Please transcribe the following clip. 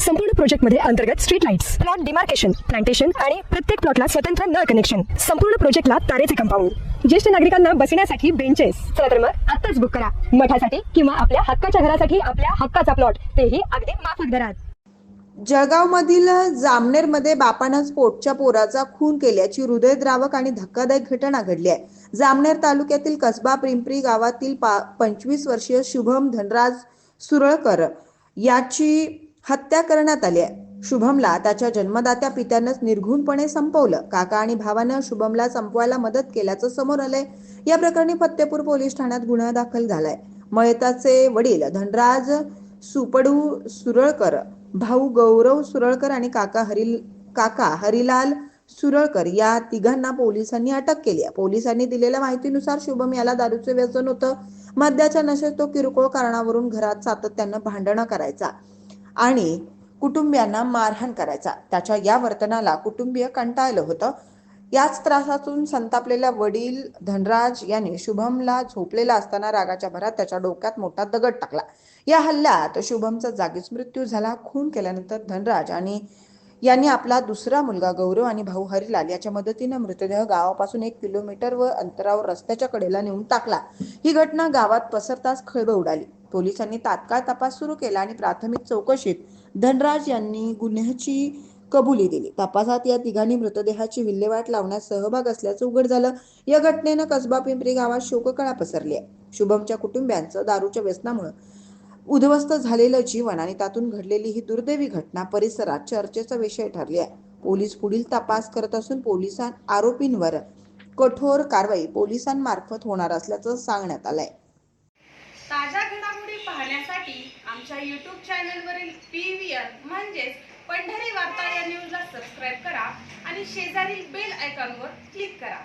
संपूर्ण प्रोजेक्टमध्ये अंतर्गत street lights plot demarcation plantation आणि प्रत्येक प्लॉटला स्वतंत्र नळ कनेक्शन संपूर्ण प्रोजेक्टला तारेचे कंपाऊंड. ज्येष्ठ नागरिकांना बसण्यासाठी बेंचेस चला तर मग आत्ताच बुक करा. मठासाठी किंवा आपल्या हक्काच्या घरासाठी आपल्या हक्काचा प्लॉट तेही अगदी माफक दरात. जळगावमधील जामनेरमध्ये बापानं स्पोटच्या पोराचा खून केल्याची हृदयद्रावक आणि धक्कादायक घटना घडली आहे. जामनेर तालुक्यातील कसबा पिंपरी गावातील पा पंचवीस वर्षीय शुभम धनराज सुरळकर याची हत्या करण्यात आली आहे. शुभमला त्याच्या जन्मदात्या पित्यानंच निर्घुणपणे संपवलं. काका आणि भावानं शुभमला संपवायला मदत केल्याचं समोर आलंय. या प्रकरणी फत्तेपूर पोलीस ठाण्यात गुन्हा दाखल झालाय. मयताचे वडील धनराज सुपडू सुरळकर भाऊ गौरव सुरळकर आणि काका हरी काका हरिलाल सुरळकर या तिघांना पोलिसांनी अटक केली आहे. पोलिसांनी दिलेल्या माहितीनुसार शुभम याला दारूचे व्यसन होतं. मद्याच्या नशेत तो किरकोळ कारणावरून घरात सातत्यानं भांडणं करायचा. आणि कुटुंबियांना मारहाण करायचा. त्याच्या या वर्तनाला कुटुंबीय कंटाळलं होतं. याच त्रासातून संतापलेल्या वडील धनराज यांनी शुभमला झोपलेला असताना रागाच्या भरात त्याच्या डोक्यात मोठा दगड टाकला. या हल्ल्यात शुभमचा जागीच मृत्यू झाला. खून केल्यानंतर धनराज आणि यांनी आपला दुसरा मुलगा गौरव आणि भाऊ हरिलाल याच्या मदतीनं मृतदेह गावापासून एक किलोमीटर व अंतरावर रस्त्याच्या कडेला नेऊन टाकला. ही घटना गावात पसरताच खळबळ उडाली. पोलिसांनी तात्काळ तपास सुरू केला आणि प्राथमिक चौकशीत धनराज यांनी गुन्ह्याची कबुली दिली. तपासात या तिघांनी मृतदेहाची विल्हेवाट लावण्यात सहभाग असल्याचं उघड झालं. या घटनेनं कसबा पिंपरी गावात शोककळा पसरली आहे. शुभमच्या कुटुंबियांचं दारूच्या व्यसनामुळे उद्ध्वस्त झालेलं जीवन आणि त्यातून घडलेली ही दुर्दैवी घटना परिसरात चर्चेचा विषय ठरली आहे. पोलीस पुढील तपास करत असून पोलिसां आरोपींवर कठोर कारवाई पोलिसांमार्फत होणार असल्याचं सांगण्यात आलंय. ताज्या घडामोडी पाहण्यासाठी आमच्या यूट्यूब चॅनलवरील पी व्ही म्हणजेच पंढरी वार्ता या न्यूजला सबस्क्राईब करा आणि शेजारील बेल आयकॉनवर क्लिक करा.